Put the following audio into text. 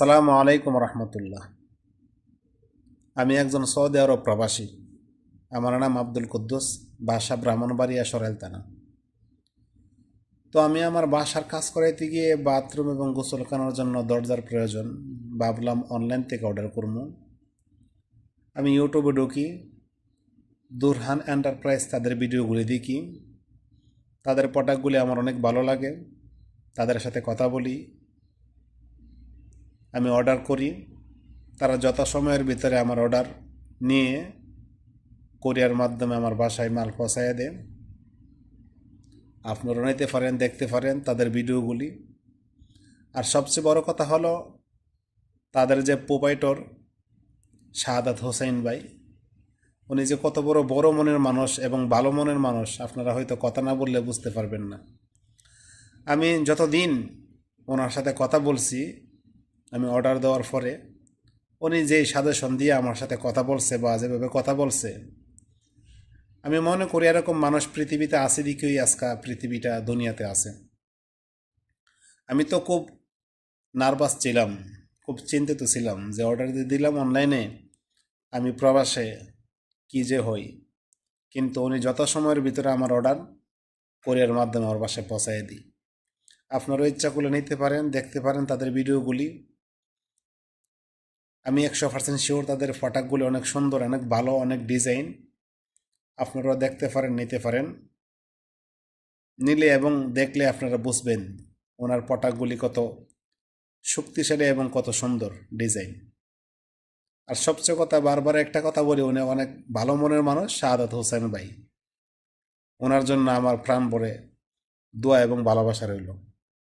আসসালামু আলাইকুম রহমতুল্লাহ। আমি একজন সৌদি আরব প্রবাসী। আমার নাম আব্দুল কুদ্দুস, বাসা ব্রাহ্মণবাড়িয়া সরাইল থানা তো আমি আমার বাসার কাজ করাইতে গিয়ে বাথরুম এবং গোসল খানোর জন্য দরজার প্রয়োজন ভাবলাম অনলাইন থেকে অর্ডার করব। আমি ইউটিউবে ঢুকি, দুরহান এন্টারপ্রাইজ তাদের ভিডিওগুলি দেখি। তাদের প্রোডাক্টগুলি আমার অনেক ভালো লাগে। তাদের সাথে কথা বলি। আমি অর্ডার করি। তারা যত সময়ের ভিতরে আমার অর্ডার নিয়ে কোরিয়ার মাধ্যমে আমার বাসায় মাল পৌঁছাইয়া দেন। আপনারা নিতে পারেন, দেখতে পারেন তাদের ভিডিওগুলি। আর সবচেয়ে বড় কথা হলো, তাদের যে প্রোপাইটর শাহাদাত হোসেন ভাই, উনি যে কত বড় বড় মনের মানুষ এবং ভালো মনের মানুষ, আপনারা হয়তো কথা না বললে বুঝতে পারবেন না। আমি যতদিন ওনার সাথে কথা বলছি আমি অর্ডার দেওয়ার পরে উনি যেই সাজেশন দিয়ে আমার সাথে কথা বলছে বা যেভাবে কথা বলছে, আমি মনে করি এরকম মানুষ পৃথিবীতে আছে দিকেই আজকা পৃথিবীটা দুনিয়াতে আছে। আমি তো খুব নার্ভাস ছিলাম, খুব চিন্তিত ছিলাম যে অর্ডার দিয়ে দিলাম অনলাইনে আমি প্রবাসে কী যে হই। কিন্তু উনি যত সময়ের ভিতরে আমার অর্ডার কোরিয়ার মাধ্যমে আমার বাসায় পৌঁছায় দিই। আপনারও ইচ্ছা করলে নিতে পারেন, দেখতে পারেন তাদের ভিডিওগুলি আমি একশো পার্সেন্ট শিওর তাদের ফটাকগুলি অনেক সুন্দর, অনেক ভালো, অনেক ডিজাইন আপনারা দেখতে পারেন, নিতে পারেন। নিলে এবং দেখলে আপনারা বুঝবেন ওনার পটাকগুলি কত শক্তিশালী এবং কত সুন্দর ডিজাইন আর সবচেয়ে কথা, বারবার একটা কথা বলি, উনি অনেক ভালো মনের মানুষ, শাহাদাত হোসেন ভাই। ওনার জন্য আমার প্রাণ ভরে দোয়া এবং ভালোবাসা রইল।